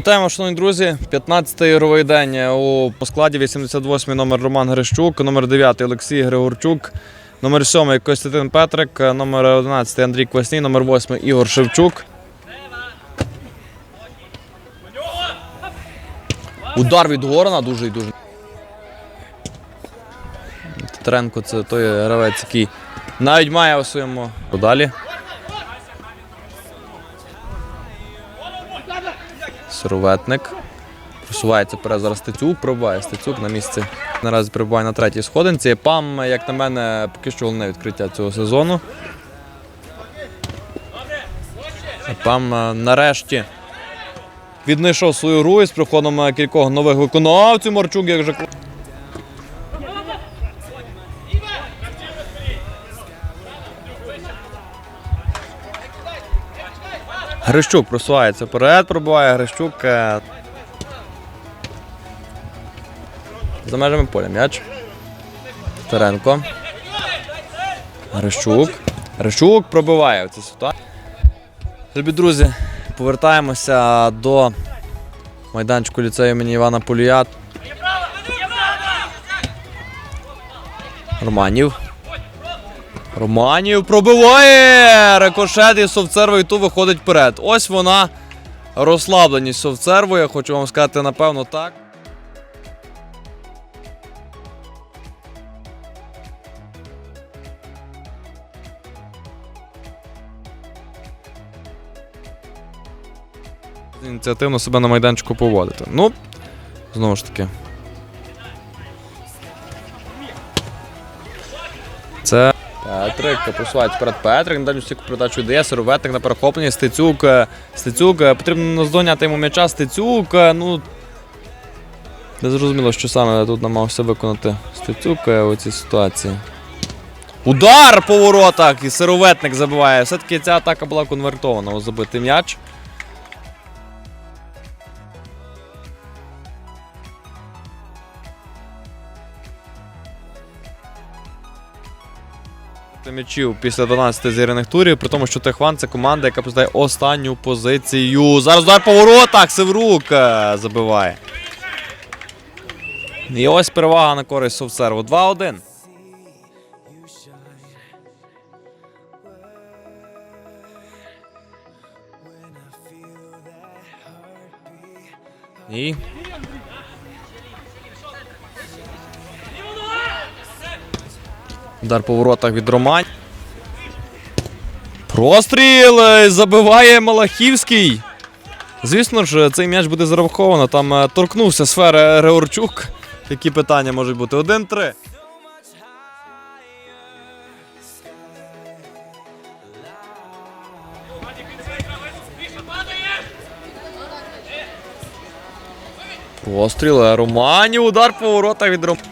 Вітаємо, шановні друзі. 15-й ігровий день у по складі 88-й номер Роман Грищук, номер 9 Олексій Григорчук, номер 7 Костянтин Петрик, номер 11 Андрій Квасній, номер 8 Ігор Шевчук. Удар від Горона дуже і дуже. Тетренко це той гравець, який навіть має у своєму подалі. Сироветник. Просувається перед зараз Стецюк, пробиває Стецюк на місці. Наразі перебуває на третій сходинці. Пам, як на мене, поки що головне відкриття цього сезону. Пам е, нарешті віднайшов свою гру із приходом е, кількох нових виконавців. Марчук, як же. Грищук просувається вперед, пробуває Грищук. е, За межами поля м'яч. Теренко. Грищук. Грищук пробиває в цій ситуації. Любі друзі, повертаємося до майданчику ліцею імені Івана Полія. Романів. Романів пробиває! Рикошет і Совцервий ту виходить вперед. Ось вона розслабленість Совцервої, хочу вам сказати, напевно, так. Ініціативно себе на майданчику поводити. Ну, знову ж таки. Це Петрик посувається перед Петрик. На дальню стійку передачу дає Сироветник на перехопленні. Стецюк. е, Стецюк. е, Потрібно наздоняти йому м'яча. Стецюк. е, Ну. Не зрозуміло, що саме тут намагався виконати Стецюк у цій ситуації. Удар по воротах! І сироветник забиває. Все-таки ця атака була конвертована у забитий м'яч. М'ячів після 12 зіграних турів, при тому, що Техван це команда, яка посідає останню позицію. Зараз удар по воротах, Севрук е, забиває. І ось перевага на користь Совсерву. 2-1. І Удар по воротах від Романь. Простріл! Забиває Малахівський. Звісно ж, цей м'яч буде зараховано. Там е, торкнувся сфери Григорчук. Які питання можуть бути? 1-3. Простріл е, Романів. Удар по воротах від Романів.